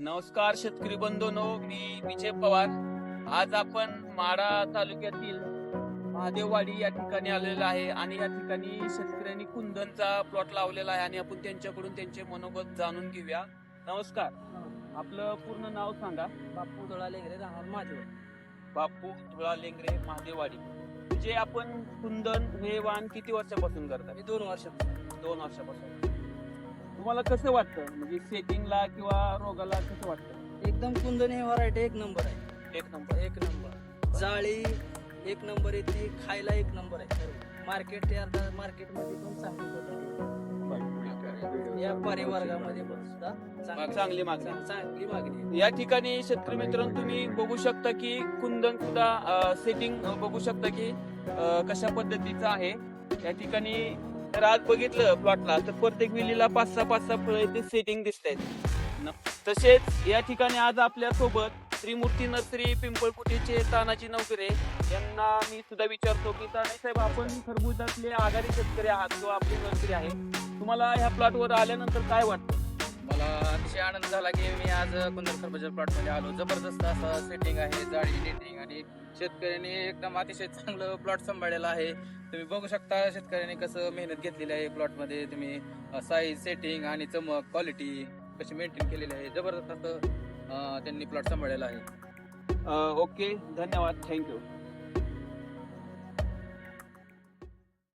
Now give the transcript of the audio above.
नमस्कार शेतकरी बंधूंनो मी विजय पवार. आज आपण माडा तालुक्यातील महादेववाडी या ठिकाणी आलेलो आहे आणि या ठिकाणी शेतकऱ्यांनी कुंदनचा प्लॉट लावलेला आहे आणि आपण त्यांच्याकडून त्यांचे मनोगत जाणून घेऊया. नमस्कार. आपलं पूर्ण नाव सांगा. बापू दळा लेगरे राहणार माझे. बापू धुळा लेंगरे महादेववाडी. म्हणजे आपण कुंदन हे वाण किती वर्षापासून करता? मी दोन वर्षात दोन वर्षापासून. तुम्हाला कसं वाटतं? म्हणजे सेटिंगला किंवा रोगाला कसं वाटतं? एकदम कुंदन हे व्हरायटी एक नंबर आहे. एक नंबर एक नंबर जाळी एक नंबर येते खायला एक नंबर आहे. मार्केट आता मार्केटमध्ये पण चांगली. या परिवर्गामध्ये पण सुद्धा चांगली- चांगली मागणी. चांग- चांगली मागणी आहे. या ठिकाणी शेतकरी मित्रांनो तुम्ही बघू शकता की कुंदन सुद्धा सेटिंग बघू शकता की अ, कशा पद्धतीचं आहे. या ठिकाणी जर आज बघितलं प्लॉटला तर प्रत्येक वेलीला पाच सहा पाच सहा फळं ते सेटिंग दिसत आहेत तसेच या ठिकाणी आज आपल्यासोबत त्रिमूर्ती नर्सरी पिंपळकुटीचे तानाजी नवकरे यांना मी सुद्धा विचारतो की तानाजी साहेब आपण खरबुजातले आघाडी शेतकरी आहात किंवा आपली नर्सरी आहे. तुम्हाला ह्या प्लॉटवर आल्यानंतर काय वाटतं? मला अतिशय आनंद झाला की मी आज कुंदरकर खरबूजा प्लॉटमध्ये आलो. जबरदस्त असं सेटिंग आहे जाळी नेटिंग आणि शेतकऱ्यांनी एकदम अतिशय चांगलं प्लॉट सांभाळलेलं आहे. तुम्ही बघू शकता शेतकऱ्यांनी कसं मेहनत घेतलेली आहे प्लॉटमध्ये तुम्ही साईज सेटिंग आणि चमक क्वालिटी कशी मेंटेन केलेली आहे. जबरदस्त असं त्यांनी प्लॉट सांभाळलेला आहे. ओके धन्यवाद. थँक्यू